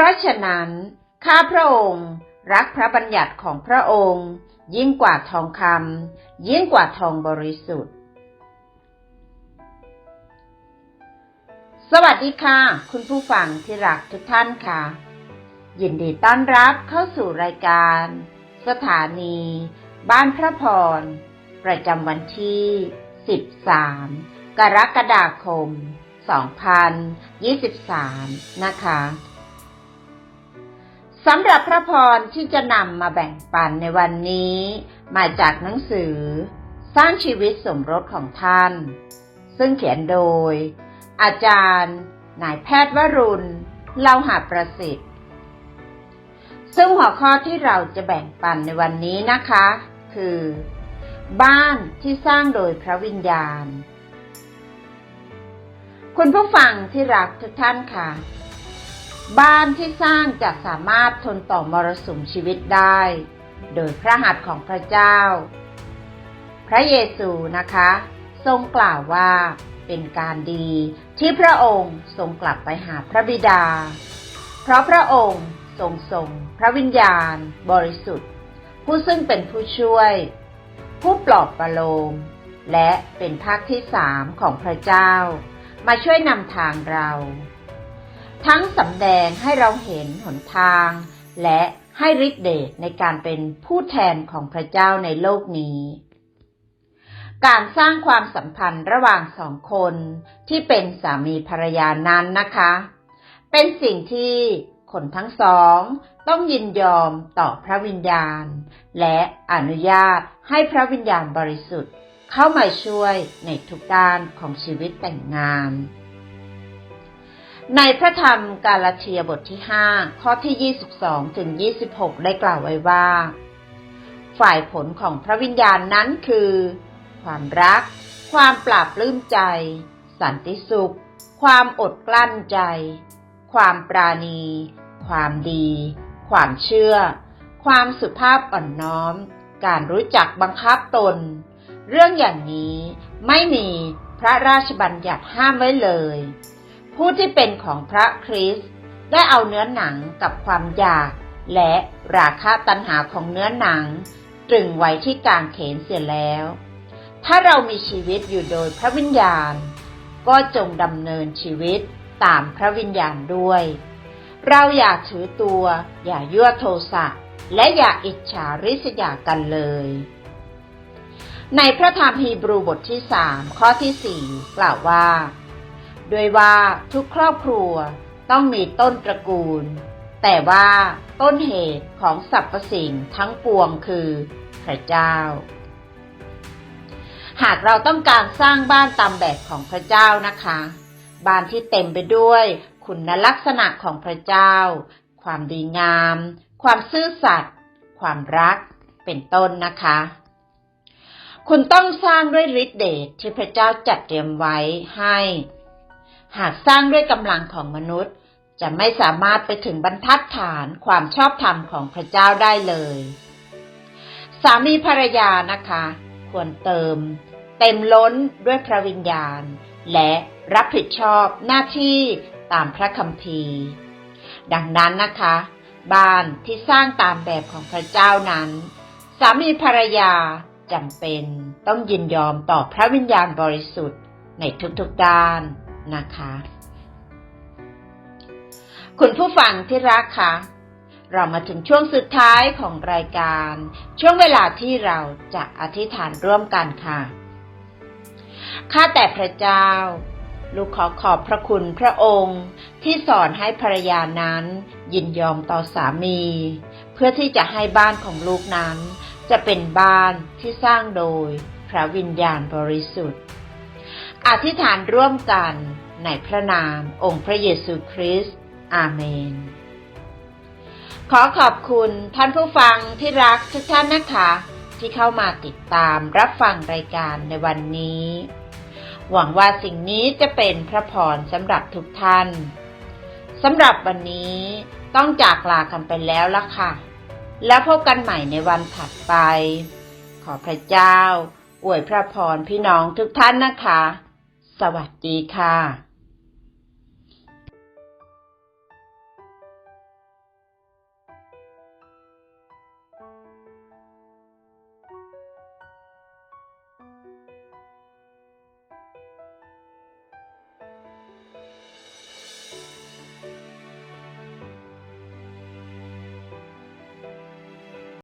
ราะฉะนั้น ข้าพระองค์รักพระบัญญัติของพระองค์ ยิ่งกว่าทองคำยิ่งกว่าทองบริสุทธิ์ สวัสดีค่ะ คุณผู้ฟังที่รักทุกท่านค่ะ ยินดีต้อนรับเข้าสู่รายการ สถานี บ้านพระพร ประจำวันที่ 13 กรกฎาคม 2023 นะคะ สำหรับพระพรที่จะนำมาแบ่งปันในวันนี้ มาจากหนังสือ สร้างชีวิตสมรสของท่าน ซึ่งเขียนโดย อาจารย์นายแพทย์วรุณเลาหาประสิทธิ์ ซึ่งหัวข้อที่เราจะแบ่งปันในวันนี้นะคะ คือ บ้านที่สร้างโดยพระวิญญาณ คุณผู้ฟังที่รักทุกท่านค่ะ บ้านที่สร้างจะสามารถทนต่อมรสุมชีวิตได้ โดยพระหัตถ์ของพระเจ้า พระเยซูนะคะ ทรงกล่าวว่าเป็นการดีที่พระองค์ทรงกลับไปหาพระบิดา เพราะพระองค์ทรงส่งพระวิญญาณ บริสุทธิ์ ผู้ซึ่งเป็นผู้ช่วย ผู้ปลอบประโลม และเป็นภาคที่สามของพระเจ้า มาช่วยนำทางเรา ทั้งสำแดงให้เราเห็นหนทาง และให้ฤทธิเดชในการเป็นผู้แทนของพระเจ้าในโลกนี้ การสร้างความสัมพันธ์ระหว่างสองคนที่เป็นสามีภรรยานั้นนะคะ เป็นสิ่งที่คนทั้งสองต้องยินยอมต่อพระวิญญาณ และอนุญาตให้พระวิญญาณบริสุทธิ์เข้ามาช่วยในทุกด้านของชีวิตแต่งงาน ในพระธรรมกาลาเทียบทที่5ข้อที่ 22 ถึง 26 ได้กล่าวไว้ว่า ฝ่ายผลของพระวิญญาณนั้นคือ ความรัก ความปราบลื้มใจ สันติสุข ความอดกลั้นใจ ความปราณี ความดี ความเชื่อ ความสุภาพอ่อนน้อม การรู้จักบังคับตน เรื่องอย่างนี้ไม่มีพระราชบัญญัติห้ามไว้เลย ผู้ที่เป็นของพระคริสต์ได้เอาเนื้อหนังกับความอยาก และราคะตัณหาของเนื้อหนัง ตรึงไว้ที่กางเขนเสียแล้ว ถ้าเรามีชีวิตอยู่โดยพระวิญญาณ ก็จงดำเนินชีวิตตามพระวิญญาณด้วย เราอย่าถือตัว อย่ายั่วโทสะและอย่าอิจฉาริษยากันเลย ในพระธรรมฮีบรูบทที่สามข้อที่สี่กล่าวว่า ด้วยว่าทุกครอบครัวต้องมีต้นตระกูล แต่ว่าต้นเหตุของสรรพสิ่งทั้งปวงคือพระเจ้า หากเราต้องการสร้างบ้านตามแบบของพระเจ้านะคะ บ้านที่เต็มไปด้วยคุณลักษณะของพระเจ้า ความดีงาม ความซื่อสัตย์ ความรัก เป็นต้นนะคะ คุณต้องสร้างด้วยฤทธิเดชที่พระเจ้าจัดเตรียมไว้ให้ หากสร้างด้วยกำลังของมนุษย์ จะไม่สามารถไปถึงบรรทัดฐานความชอบธรรมของพระเจ้าได้เลย สามีภรรยานะคะ ควรเติม เต็มล้นด้วยพระวิญญาณ และรับผิดชอบหน้าที่ตามพระคัมภีร์ ดังนั้นนะคะ บ้านที่สร้างตามแบบของพระเจ้านั้น สามีภรรยาจำเป็นต้องยินยอมต่อพระวิญญาณบริสุทธิ์ในทุกๆด้าน นะคะ คุณผู้ฟังที่รักคะเรามาถึงช่วงสุดท้ายของรายการ ช่วงเวลาที่เราจะอธิษฐานร่วมกันค่ะ ข้าแต่พระเจ้า ลูกขอขอบพระคุณพระองค์ ที่สอนให้ภรรยานั้น ยินยอมต่อสามี เพื่อที่จะให้บ้านของลูกนั้น จะเป็นบ้านที่สร้างโดยพระวิญญาณบริสุทธิ์ อธิษฐานร่วมกัน ในพระนามองค์พระเยซูคริสต์อาเมน ขอขอบคุณท่านผู้ฟังที่รักทุกท่านนะคะ ที่เข้ามาติดตามรับฟังรายการในวันนี้ หวังว่าสิ่งนี้จะเป็นพระพรสำหรับทุกท่านสำหรับวันนี้ต้องจากลากันไปแล้วละค่ะ แล้วพบกันใหม่ในวันถัดไป ขอพระเจ้าอวยพระพรพี่น้องทุกท่านนะคะ สวัสดีค่ะ